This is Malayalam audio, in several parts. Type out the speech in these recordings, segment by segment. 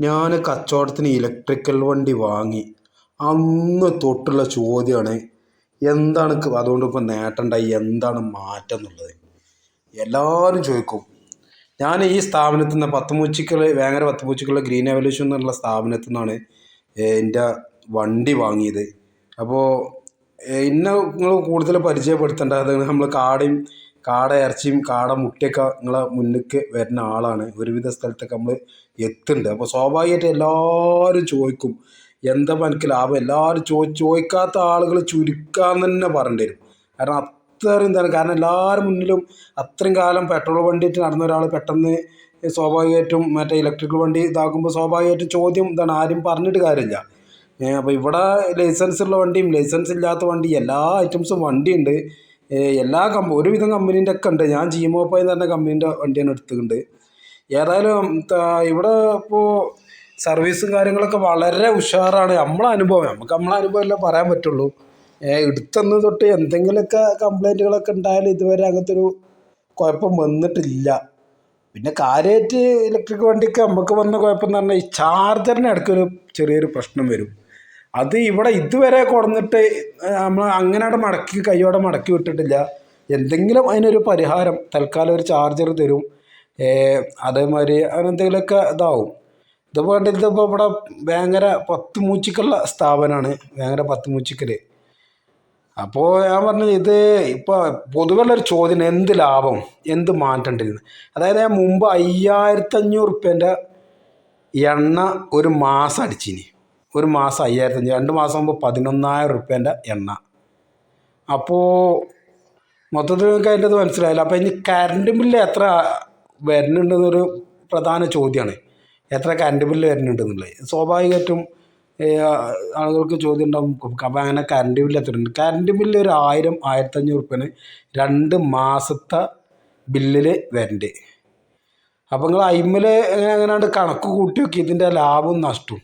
ഞാൻ കച്ചവടത്തിന് ഇലക്ട്രിക്കൽ വണ്ടി വാങ്ങി. അന്ന് തൊട്ടുള്ള ചോദ്യമാണ് എന്താണ് അതുകൊണ്ട് ഇപ്പോൾ നേട്ടണ്ടായി എന്താണ് മാറ്റം എന്നുള്ളത്? എല്ലാവരും ചോദിക്കും. ഞാൻ ഈ സ്ഥാപനത്തിൽ നിന്ന് പത്തുമൂച്ചിക്കൽ വേങ്ങര പത്തുമൂച്ചിക്കുള്ള ഗ്രീൻ എവല്യൂഷൻ എന്നുള്ള സ്ഥാപനത്തിൽ നിന്നാണ് എന്റെ വണ്ടി വാങ്ങിയത്. അപ്പോൾ ഇന്ന നിങ്ങൾ കൂടുതൽ പരിചയപ്പെടുത്തേണ്ടത് നമ്മൾ കാടയും കാട ഇറച്ചിയും കാട മുട്ടയൊക്കെ നിങ്ങളെ മുന്നിലേക്ക് വരുന്ന ആളാണ്. ഒരുവിധ സ്ഥലത്തൊക്കെ നമ്മൾ എത്തുന്നുണ്ട്. അപ്പോൾ സ്വാഭാവികമായിട്ട് എല്ലാവരും ചോദിക്കും എന്താ എനിക്ക് ലാഭം? എല്ലാവരും ചോ ചോദിക്കാത്ത ആളുകൾ ചുരുക്കാന്ന് തന്നെ പറയേണ്ടി വരും. കാരണം അത്രയും എന്താണ് കാരണം എല്ലാവരും മുന്നിലും അത്രയും കാലം പെട്രോൾ വണ്ടിയിട്ട് നടന്ന ഒരാൾ പെട്ടെന്ന് സ്വാഭാവികമായിട്ടും മറ്റേ ഇലക്ട്രിക്കൽ വണ്ടി ഇതാക്കുമ്പോൾ സ്വാഭാവികമായിട്ടും ചോദ്യം എന്താണ് ആരും പറഞ്ഞിട്ട് കാര്യമില്ല. അപ്പോൾ ഇവിടെ ലൈസൻസ് ഉള്ള വണ്ടിയും ലൈസൻസ് ഇല്ലാത്ത വണ്ടി എല്ലാ ഐറ്റംസും വണ്ടിയുണ്ട്. എല്ലാ കമ്പ ഒരുവിധം കമ്പനീന്റെ ഒക്കെ ഉണ്ട്. ഞാൻ ജിമോപ്പ എന്ന് പറഞ്ഞ കമ്പനീന്റെ വണ്ടിയാണ് എടുത്തിട്ടുണ്ട്. ഏതായാലും ഇവിടെ ഇപ്പോൾ സർവീസും കാര്യങ്ങളൊക്കെ വളരെ ഉഷാറാണ്. നമ്മളെ അനുഭവം. നമുക്ക് നമ്മളെ അനുഭവമല്ലേ പറയാൻ പറ്റുള്ളൂ. എടുത്തന്ന് തൊട്ട് എന്തെങ്കിലുമൊക്കെ കംപ്ലൈന്റുകളൊക്കെ ഉണ്ടായാലും ഇതുവരെ അങ്ങനത്തെ ഒരു കുഴപ്പം വന്നിട്ടില്ല. പിന്നെ കാര്യമായിട്ട് ഇലക്ട്രിക് വണ്ടിക്ക് നമുക്ക് വന്ന കുഴപ്പം എന്ന് പറഞ്ഞാൽ ഈ ചാർജറിന് ഇടയ്ക്കൊരു ചെറിയൊരു പ്രശ്നം വരും. അത് ഇവിടെ ഇതുവരെ കൊടുന്നിട്ട് നമ്മൾ അങ്ങനെ മടക്കി കൈയോടെ മടക്കി വിട്ടിട്ടില്ല. എന്തെങ്കിലും അതിനൊരു പരിഹാരം തൽക്കാലം ഒരു ചാർജർ തരും. അതേമാതിരി അങ്ങനെ എന്തെങ്കിലുമൊക്കെ ഇതാവും. ഇതിപ്പോൾ ഇതിപ്പോൾ ഇവിടെ ഭയങ്കര പത്ത് മൂച്ചിക്കുള്ള സ്ഥാപനമാണ് ഭയങ്കര പത്ത് മൂച്ചിക്കൽ അപ്പോൾ ഞാൻ പറഞ്ഞത് ഇത് ഇപ്പോൾ പൊതുവെയുള്ളൊരു ചോദ്യം എന്ത് ലാഭം എന്ത് മാറ്റേണ്ടിരുന്നു അതായത് ഞാൻ മുമ്പ് അയ്യായിരത്തഞ്ഞൂറ് റുപ്യേന്റെ എണ്ണ ഒരു മാസം അടിച്ചിനി. ഒരു മാസം അയ്യായിരത്തഞ്ഞൂറ് രണ്ട് മാസം മുമ്പ് പതിനൊന്നായിരം റുപ്യേന്റെ എണ്ണ. അപ്പോൾ മൊത്തത്തിൽ നിങ്ങൾക്ക് അതിന്റെ അത് മനസ്സിലായില്ല. അപ്പോൾ ഇനി കറണ്ട് ബില്ല് എത്ര വരുന്നുണ്ടെന്നൊരു പ്രധാന ചോദ്യമാണ് എത്ര കറണ്ട് ബില്ല് വരുന്നുണ്ടെന്നുള്ളത്. സ്വാഭാവികമായിട്ടും ആളുകൾക്ക് ചോദ്യം ഉണ്ടാവും. അപ്പം അങ്ങനെ കറണ്ട് ബില്ല് എത്ര ഉണ്ട്? കറണ്ട് ബില്ല് ഒരു ആയിരം ആയിരത്തഞ്ഞൂറ് റുപ്യന് രണ്ട് മാസത്തെ ബില്ലിൽ വരണ്ട്. അപ്പോൾ നിങ്ങൾ അയിമ്മൽ എങ്ങനെ എങ്ങനെയാണ്ട് കണക്ക് കൂട്ടി നോക്കി ഇതിന്റെ ലാഭവും നഷ്ടവും.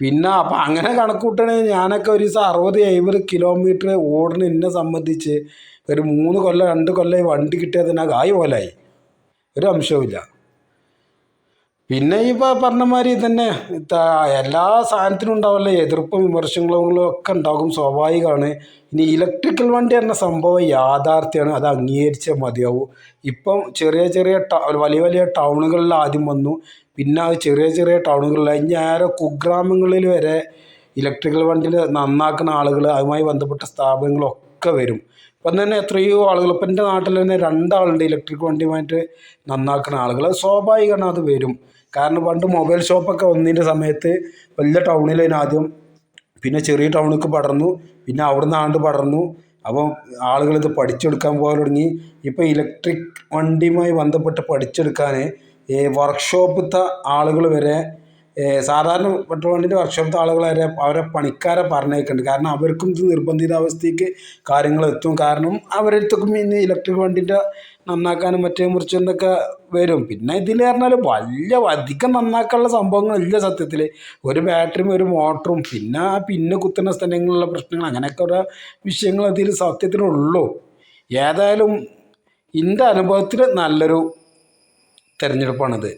പിന്നെ അപ്പം അങ്ങനെ കണക്കൂട്ടണേ. ഞാനൊക്കെ ഒരു ദിവസം അറുപത് എഴുപത് കിലോമീറ്റർ ഓടുന്ന എന്നെ സംബന്ധിച്ച് ഒരു മൂന്ന് കൊല്ലം രണ്ട് കൊല്ലം വണ്ടി കിട്ടിയാൽ തന്നെ കായ് ഒരു അംശവുമില്ല. പിന്നെ ഈ പറഞ്ഞ മാതിരി തന്നെ എല്ലാ സാധനത്തിനും ഉണ്ടാവില്ല. എതിർപ്പും വിമർശനങ്ങളും ഒക്കെ ഉണ്ടാകും സ്വാഭാവികമാണ്. ഇനി ഇലക്ട്രിക്കൽ വണ്ടി എന്ന സംഭവം യാഥാർത്ഥ്യമാണ്. അത് അംഗീകരിച്ചേ മതിയാവൂ. ഇപ്പം ചെറിയ ചെറിയ വലിയ വലിയ ടൗണുകളിൽ ആദ്യം വന്നു. പിന്നെ അത് ചെറിയ ചെറിയ ടൗണുകളിൽ ഇനി ആരെ കുഗ്രാമങ്ങളിൽ വരെ ഇലക്ട്രിക്കൽ വണ്ടിയിൽ നന്നാക്കുന്ന ആളുകൾ അതുമായി ബന്ധപ്പെട്ട സ്ഥാപനങ്ങളൊക്കെ വരും. ഇപ്പം തന്നെ എത്രയോ ആളുകൾ ഇപ്പം എന്റെ നാട്ടിൽ തന്നെ രണ്ടാളുണ്ട് ഇലക്ട്രിക് വണ്ടിയുമായിട്ട് നന്നാക്കുന്ന ആളുകൾ. സ്വാഭാവികമാണ് അത് വരും. കാരണം പണ്ട് മൊബൈൽ ഷോപ്പൊക്കെ വന്നതിന്റെ സമയത്ത് വലിയ ടൗണിൽ ആദ്യം പിന്നെ ചെറിയ ടൗണിലേക്ക് പടർന്നു പിന്നെ അവിടുന്ന് ആണ്ട് പടർന്നു. അപ്പോൾ ആളുകളിത് പഠിച്ചെടുക്കാൻ പോകാൻ തുടങ്ങി. ഇപ്പോൾ ഇലക്ട്രിക് വണ്ടിയുമായി ബന്ധപ്പെട്ട് പഠിച്ചെടുക്കാൻ വർക്ക്ഷോപ്പിലത്തെ ആളുകൾ വരെ സാധാരണ പെട്രോൾ വണ്ടിന്റെ വർക്ക്ഷോപ്പിലത്തെ ആളുകൾ വരെ അവരെ പണിക്കാരെ പറഞ്ഞേക്കുന്നുണ്ട്. കാരണം അവർക്കും ഇത് നിർബന്ധിതാവസ്ഥയ്ക്ക് കാര്യങ്ങൾ എത്തും. കാരണം അവരെടുത്തൊക്കെ ഇന്ന് ഇലക്ട്രിക് വണ്ടിന്റെ നന്നാക്കാനും മറ്റേ മുറിച്ചെന്നൊക്കെ വരും. പിന്നെ ഇതിൽ പറഞ്ഞാൽ വലിയ അധികം നന്നാക്കാനുള്ള സംഭവങ്ങളില്ല സത്യത്തിൽ ഒരു ബാറ്ററിയും ഒരു മോട്ടറും പിന്നെ പിന്നെ കുത്തുന്ന സ്ഥലങ്ങളിലുള്ള പ്രശ്നങ്ങൾ അങ്ങനെയൊക്കെ ഓരോ വിഷയങ്ങൾ അതിൽ സത്യത്തിലുള്ളൂ. ഏതായാലും എന്റെ അനുഭവത്തിൽ നല്ലൊരു തിരഞ്ഞെടുപ്പാണിത്.